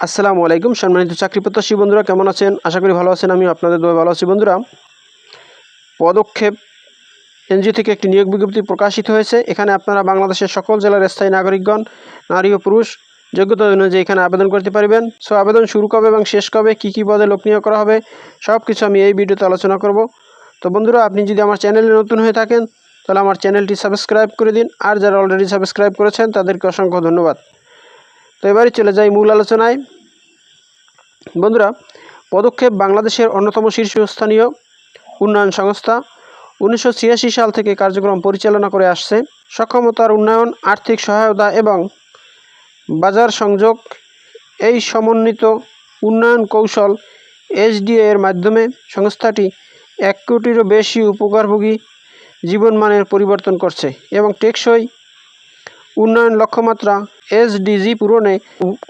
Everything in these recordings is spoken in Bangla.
আসসালামু আলাইকুম সম্মানিত চাকরি প্রত্যাশী বন্ধুরা, কেমন আছেন? আশা করি ভালো আছেন আমি আপনাদের দোয়া ভালো আছি। বন্ধুরা, পদক্ষেপ এনজিও থেকে একটি নিয়োগ বিজ্ঞপ্তি প্রকাশিত হয়েছে। এখানে আপনারা বাংলাদেশের সকল জেলার স্থায়ী নাগরিকগণ, নারী ও পুরুষ, যোগ্যতা অনুযায়ী এখানে আবেদন করতে পারবেন। সো, আবেদন শুরু কবে এবং শেষ কবে, কী কী পদে লোক নিয়োগ করা হবে সব কিছু আমি এই ভিডিওতে আলোচনা করব। তো বন্ধুরা, আপনি যদি আমার চ্যানেলে নতুন হয়ে থাকেন, তাহলে আমার চ্যানেলটি সাবস্ক্রাইব করে দিন। আর যারা অলরেডি সাবস্ক্রাইব করেছেন, তাদেরকে অসংখ্য ধন্যবাদ। তো এবারে চলে যাই মূল আলোচনায়। বন্ধুরা, পদক্ষেপ বাংলাদেশের অন্যতম শীর্ষস্থানীয় উন্নয়ন সংস্থা উনিশশো ছিয়াশি সাল থেকে কার্যক্রম পরিচালনা করে আসছে। সক্ষমতার উন্নয়ন, আর্থিক সহায়তা এবং বাজার সংযোগ এই সমন্বিত উন্নয়ন কৌশল এসডিএ এর মাধ্যমে সংস্থাটি এক কোটিরও বেশি উপকারভোগী জীবনমানের পরিবর্তন করছে এবং টেকসই উন্নয়ন লক্ষ্যমাত্রা এসডিজি পূরণে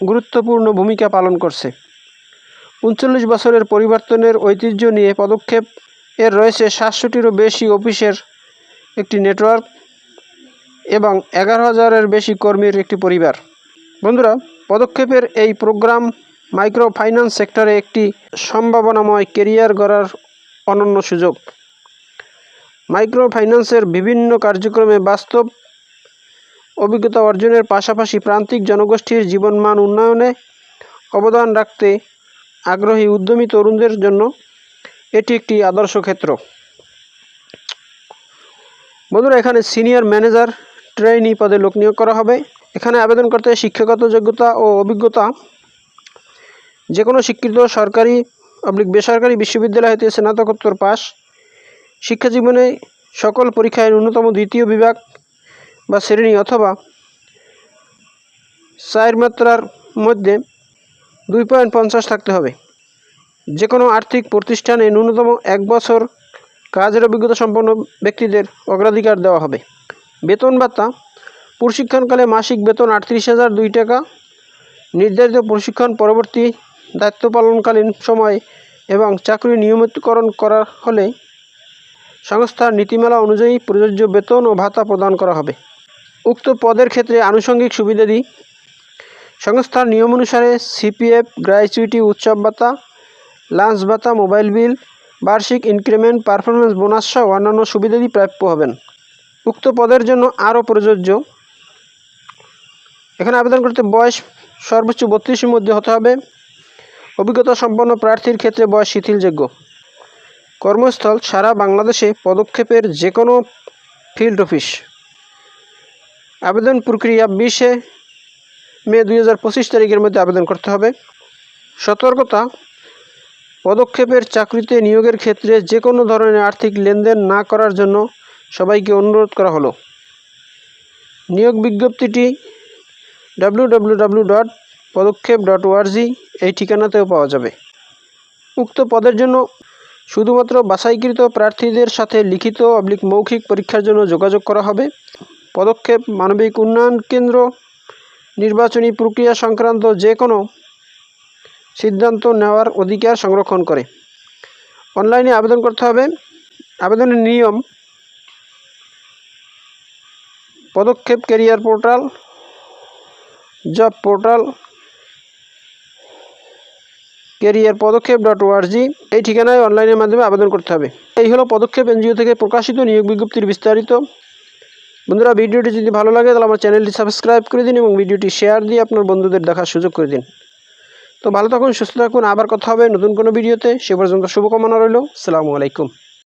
গুরুত্বপূর্ণ ভূমিকা পালন করছে। উনচল্লিশ বছরের পরিবর্তনের ঐতিহ্য নিয়ে পদক্ষেপ এর রয়েছে সাতশোটিরও বেশি অফিসের একটি নেটওয়ার্ক এবং এগারো হাজারের বেশি কর্মীর একটি পরিবার। বন্ধুরা, পদক্ষেপের এই প্রোগ্রাম মাইক্রো ফাইন্যান্স সেক্টরে একটি সম্ভাবনাময় কেরিয়ার গড়ার অনন্য সুযোগ। মাইক্রো ফাইন্যান্সের বিভিন্ন কার্যক্রমে বাস্তব অভিজ্ঞতা অর্জনের পাশাপাশি প্রান্তিক জনগোষ্ঠীর জীবনমান উন্নয়নে অবদান রাখতে আগ্রহী উদ্যমী তরুণদের জন্য এটি একটি আদর্শ ক্ষেত্র। বন্ধুরা, এখানে সিনিয়র ম্যানেজার ট্রেইনি পদে লোক নিয়োগ করা হবে। এখানে আবেদন করতে শিক্ষাগত যোগ্যতা ও অভিজ্ঞতা। যে কোনো স্বীকৃত সরকারি অবলিক বেসরকারি বিশ্ববিদ্যালয় হতে স্নাতকোত্তর পাস শিক্ষা জীবনে সকল পরীক্ষায় ন্যূনতম দ্বিতীয় বিভাগ বা শ্রেণি অথবা চার মাত্রার মধ্যে দুই পয়েন্ট পঞ্চাশ থাকতে হবে। যে কোনো আর্থিক প্রতিষ্ঠানে ন্যূনতম এক বছর কাজের অভিজ্ঞতা সম্পন্ন ব্যক্তিদের অগ্রাধিকার দেওয়া হবে। বেতন ভাতা, প্রশিক্ষণকালে মাসিক বেতন আটত্রিশ হাজার দুই টাকা, নির্ধারিত প্রশিক্ষণ পরবর্তী দায়িত্ব পালনকালীন সময় এবং চাকরি নিয়মিতকরণ করা হলে সংস্থার নীতিমালা অনুযায়ী প্রযোজ্য বেতন ও ভাতা প্রদান করা হবে। উক্ত পদের ক্ষেত্রে আনুষঙ্গিক সুবিধাদি সংস্থার নিয়ম অনুসারে সিপিএফ গ্র্যাচুইটি উৎসব ভাতা, লাঞ্চ ভাতা, মোবাইল বিল, বার্ষিক ইনক্রিমেন্ট পারফরমেন্স বোনাস সহ অন্যান্য সুবিধাদি প্রাপ্য হবেন। উক্ত পদের জন্য আরও প্রযোজ্য। এখানে আবেদন করতে বয়স সর্বোচ্চ বত্রিশের মধ্যে হতে হবে। অভিজ্ঞতা সম্পন্ন প্রার্থীর ক্ষেত্রে বয়স শিথিলযোগ্য। কর্মস্থল সারা বাংলাদেশে পদক্ষেপের যে কোনো ফিল্ড অফিস। আবেদন প্রক্রিয়া বিশে মে দুই হাজার পঁচিশ তারিখের মধ্যে আবেদন করতে হবে। সতর্কতা, পদক্ষেপের চাকরিতে নিয়োগের ক্ষেত্রে যে কোনো ধরনের আর্থিক লেনদেন না করার জন্য সবাইকে অনুরোধ করা হলো। নিয়োগ বিজ্ঞপ্তিটি ডাব্লিউ ডট পদক্ষেপ ডট এই ঠিকানাতেও পাওয়া যাবে। উক্ত পদের জন্য শুধুমাত্র বাছাইকৃত প্রার্থীদের সাথে লিখিত অবলিক মৌখিক পরীক্ষার জন্য যোগাযোগ করা হবে। পদক্ষেপ, মানবিক উন্নয়ন কেন্দ্র, নির্বাচনী প্রক্রিয়া সংক্রান্ত যে কোনো সিদ্ধান্ত নেওয়ার অধিকার সংরক্ষণ করে। অনলাইনে আবেদন করতে হবে। আবেদনের নিয়ম, Podokkhep career portal, job portal, career Podokkhep dot ORG এই ঠিকানায় অনলাইনের মাধ্যমে আবেদন করতে হবে। এই হলো পদক্ষেপ এনজিও থেকে প্রকাশিত নিয়োগ বিজ্ঞপ্তির বিস্তারিত বন্ধুরা, ভিডিওটি যদি ভালো লাগে, তাহলে আমার চ্যানেলটি সাবস্ক্রাইব করে দিন এবং ভিডিওটি শেয়ার দিয়ে আপনার বন্ধুদের দেখার সুযোগ করে দিন। তো ভালো থাকুন, সুস্থ থাকুন, আবার কথা হবে নতুন কোনো ভিডিওতে। সে পর্যন্ত শুভকামনা রইল। সালামু আলাইকুম।